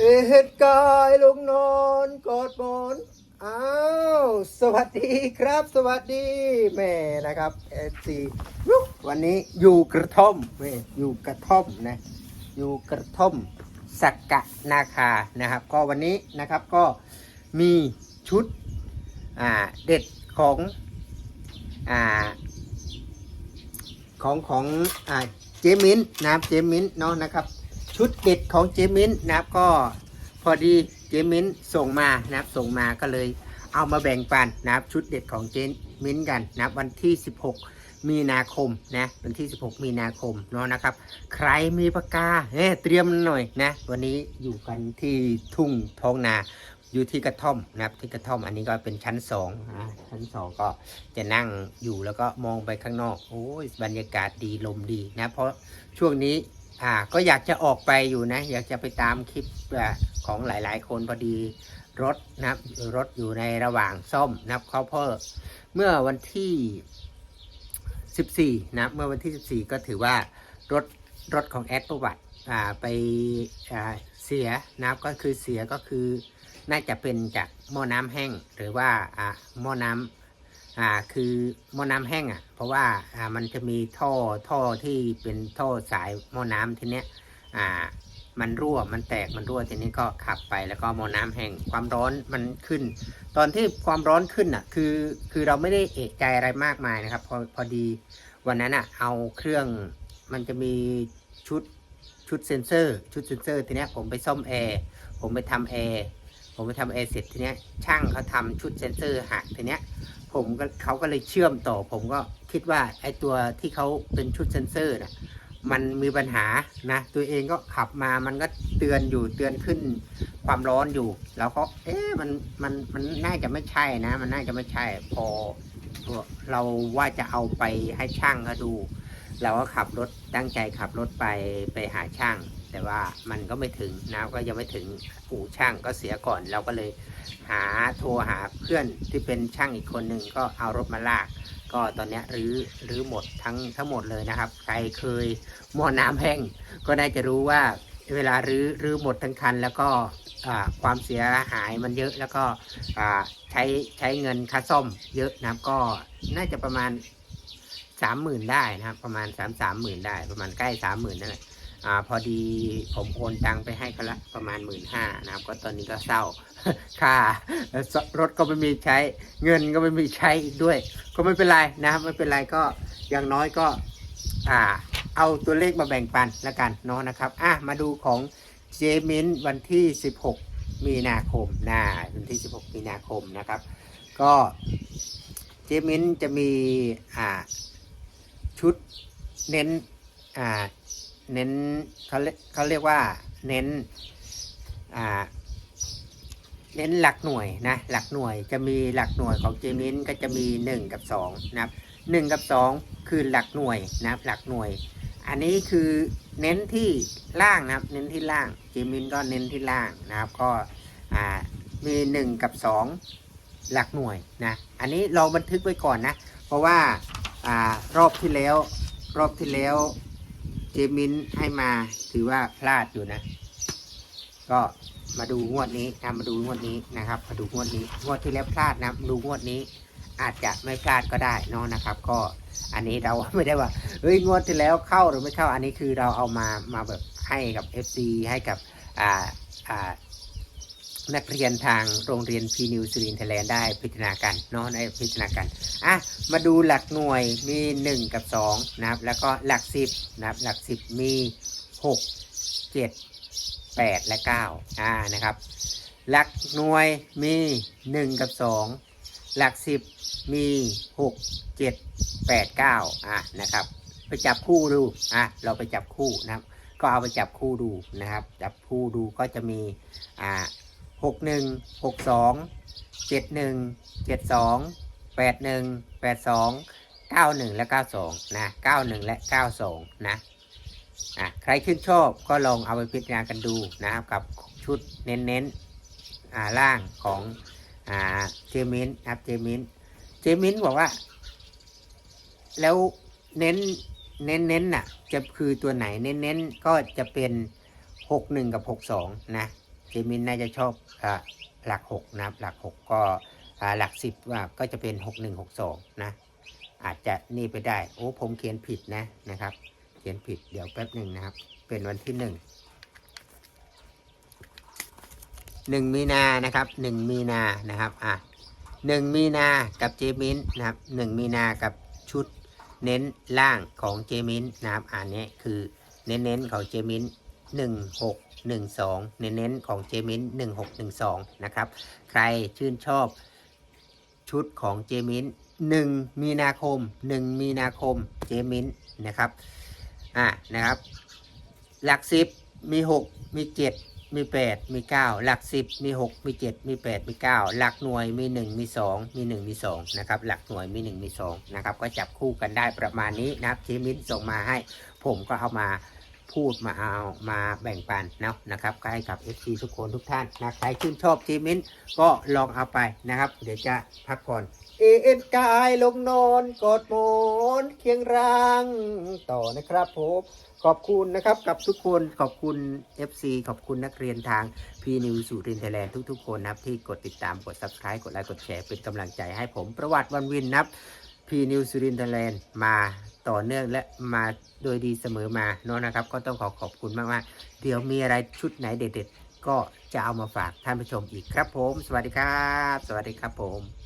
เอเหตุกายลงนอนกอดหมอนอ้าวสวัสดีครับ สวัสดีแม่นะครับเอซีวันนี้อยู่กระท่อมแม่อยู่กระท่อมนะ อยู่กระท่อมสักกะนาคานะครับ ก็วันนี้นะครับก็มีชุดอ่าเด็ดของอ่าของของอ่าเจมินนะครับเจมินเนาะนะครับ ชุดเด็ดของเจมินนะครับก็พอดีเจมินส่งมานะครับส่งมาก็เลยเอามาแบ่งปันนะครับชุดเด็ดของเจมินกันนะครับวันที่ 16 มีนาคมนะวันที่ 16 มีนาคมเนาะนะครับ ใครมีปากกาเอ้ยเตรียมหน่อยนะวันนี้อยู่กันที่ทุ่งท้องนาอยู่ที่กระท่อมนะครับที่กระท่อมอันนี้ก็เป็นชั้นสองนะชั้นสองก็จะนั่งอยู่แล้วก็มองไปข้างนอก โอ้ยบรรยากาศดีลมดีนะ เพราะช่วงนี้ อ่าก็อยากจะออกไปอยู่นะ อยากจะไปตามคลิปอ่าของหลาย ๆ คนพอดีรถนะครับรถอยู่ในระหว่างซ่อมนะครับเขาเพิ่เมื่อวันที่ 14 นะ เมื่อวันที่ 14 ก็ถือว่ารถรถของแอดประวัติอ่าไปอ่าเสียนะครับก็คือเสียก็คือน่าจะเป็นจากหม้อน้ำแห้งหรือว่าอ่าหม้อน้ำ อ่าคือหม้อน้ำแห้งอะ เพราะว่าอ่ามันจะมีท่อท่อที่เป็นท่อสายหม้อน้ำทีเนี้ยอ่ามันรั่วมันแตกมันรั่วทีนี้ก็ขับไปแล้วก็หม้อน้ำแห้งความร้อนมันขึ้น ตอนที่ความร้อนขึ้นอะคือคือเราไม่ได้เอกใจอะไรมากมายนะครับ พอพอดีวันนั้นอะเอาเครื่องมันจะมีชุดชุดเซนเซอร์ชุดเซนเซอร์ทีเนี้ยผมไปซ่อมแอร์ผมไปทำแอร์ผมไปทำแอร์เสร็จทีเนี้ยช่างเขาทำชุดเซนเซอร์หักทีเนี้ย ผมก็เขาก็เลยเชื่อมต่อ ผมก็คิดว่าไอตัวที่เขาเป็นชุดเซนเซอร์น่ะมันมีปัญหานะตัวเองก็ขับมามันก็เตือนอยู่เตือนขึ้นความร้อนอยู่ แล้วก็เอ๊ะมันมันมันน่าจะไม่ใช่นะ มันน่าจะไม่ใช่พอเราว่าจะเอาไปให้ช่างเขาดู เราก็ขับรถตั้งใจขับรถไปไปหาช่าง แต่ว่ามันก็ไม่ถึงนะก็ยังไม่ถึงอู่ช่างก็เสียก่อน เราก็เลยหาโทรหาเพื่อนที่เป็นช่างอีกคนหนึ่งก็เอารถมาลาก ก็ตอนนี้รื้อรื้อหมดทั้งทั้งหมดเลยนะครับ ใครเคยหม้อน้ำแห้งก็น่าจะรู้ว่าเวลารื้อรื้อหมดทั้งคัน แล้วก็ความเสียหายมันเยอะแล้วก็ใช้ใช้เงินค่าซ่อมเยอะนะครับก็น่าจะประมาณสามหมื่นได้นะครับ ประมาณสามสามหมื่นได้ประมาณใกล้สามหมื่นนั่นแหละ อ่าพอดีผมโอนตังไปให้เขาละประมาณหมื่นห้านะครับ ก็ตอนนี้ก็เศร้าค่ารถก็ไม่มีใช้ เงินก็ไม่มีใช้อีกด้วย ก็ไม่เป็นไรนะครับไม่เป็นไรก็อย่างน้อยก็อ่าเอาตัวเลขมาแบ่งปันแล้วกันเนาะนะครับอะมาดูของเจมินวันที่ 16 มีนาคมนะวันที่ 16 มีนาคมนะครับ ก็เจมินจะมีอ่าชุดเน้นอ่า เน้นเขาเขาเรียกว่าเน้นอ่าเน้นหลักหน่วยนะหลักหน่วยจะมีหลักหน่วยของเจมินก็จะมี 1 กับ 2 นะครับ 1 กับ 2 คือหลักหน่วยนะครับหลักหน่วย อันนี้คือเน้นที่ล่างนะครับ เน้นที่ล่างเจมินก็เน้นที่ล่างนะครับก็อ่ามี 1 กับ 2 หลักหน่วยนะอันนี้เราบันทึกไว้ก่อนนะ เพราะว่าอ่ารอบที่แล้วรอบที่แล้ว จมินให้มาถือว่าพลาดอยู่นะ ก็มาดูงวดนี้นะมาดูงวดนี้นะครับ มาดูงวดนี้งวดที่แล้วพลาดนะมาดูงวดนี้อาจจะไม่พลาดก็ได้เนองนะครับ ก็อันนี้เราไม่ได้ว่าเฮ้ยงวดที่แล้วเข้าหรือไม่เข้าอันนี้คือเราเอามามาแบบให้กับ FC ให้กับอ่าอ่า นักเรียนทางโรงเรียนพีนิวซีรินไทยแลนด์ได้พิจารณากันเนาะได้พิจารณากันอะมาดูหลักหน่วยมี 1 กับ 2 นะครับ แล้วก็หลัก 10 นะครับ หลัก 10 มี 6 7แปดและเก้าอ่านะครับ หลักหน่วยมีหนึ่งกับสองหลักสิบมีหกเจ็ดแปดเก้าอ่านะครับ ไปจับคู่ดูอะเราไปจับคู่นะครับ ก็เอาไปจับคู่ดูนะครับ จับคู่ดูก็จะมีอ่า หกหนึ่งหกสองเจ็ดหนึ่งเจ็ดสองแปดหนึ่งแปดสองเก้าหนึ่งและเก้าสองนะเก้าหนึ่งและเก้าสองนะอะใครชื่นชอบก็ลองเอาไปพิจารณากันดูนะครับกับชุดเน้นๆอ่าล่างของอ่าเจมินครับเจมินเจมินบอกว่า แล้วเน้นเน้นเน้นน่ะ จะคือตัวไหนเน้นเน้นก็จะเป็นหกหนึ่งกับหกสองนะ เจมินน่าจะชอบอ่าหลักหกนะครับหลักหกก็อ่าหลักสิบว่าก็จะเป็นหกหนึ่งหกสองนะอาจจะนี่ไปได้โอ้ผมเขียนผิดนะนะครับ เขียนผิดเดี๋ยวแป๊บหนึ่งนะครับ เป็นวันที่หนึ่งหนึ่งมีนานะครับหนึ่งมีนานะครับอะหนึ่งมีนากับเจมินนะครับหนึ่งมีนากับชุดเน้นล่างของเจมินนะครับอันนี้คือเน้นๆของเจมินหนึ่งหก หนึ่งสองเน้นๆของเจมินหนึ่งหกหนึ่งสองนะครับ ใครชื่นชอบชุดของเจมินหนึ่งมีนาคมหนึ่งมีนาคมเจมินนะครับ อะนะครับ หลักสิบมีหกมีเจ็ดมีแปดมีเก้าหลักสิบมีหกมีเจ็ดมีแปดมีเก้าหลักหน่วยมีหนึ่งมีสองมีหนึ่งมีสองนะครับ หลักหน่วยมีหนึ่งมีสองนะครับ ก็จับคู่กันได้ประมาณนี้นะครับเจมินส่งมาให้ ผมก็เอามา พูดมาเอามาแบ่งปันเนาะนะครับก็ให้กับ FC ทุกคนทุกท่านนะใครชื่นชอบเจมินก็ลองเอาไปนะครับ เดี๋ยวจะพักผ่อนเอ็นกายลงนอนกอดหมอนเคียงร่างต่อนะครับผมขอบคุณนะครับกับทุกคนขอบคุณ FC ขอบคุณนักเรียนทางพีนิวสุรินทร์ไทยแลนด์ทุกๆ คนนะครับที่กดติดตามกด subscribe กดไลค์กดแชร์เป็นกำลังใจให้ผมประวัติวันวินนะครับพีนิวสุรินทร์ไทยแลนด์มา ต่อเนื่องและมาโดยดีเสมอมาเนาะนะครับ ก็ต้องขอขอบคุณมากๆเดี๋ยวมีอะไรชุดไหนเด็ด ๆ ก็จะเอามาฝากท่านผู้ชมอีกครับผม สวัสดีครับ สวัสดีครับผม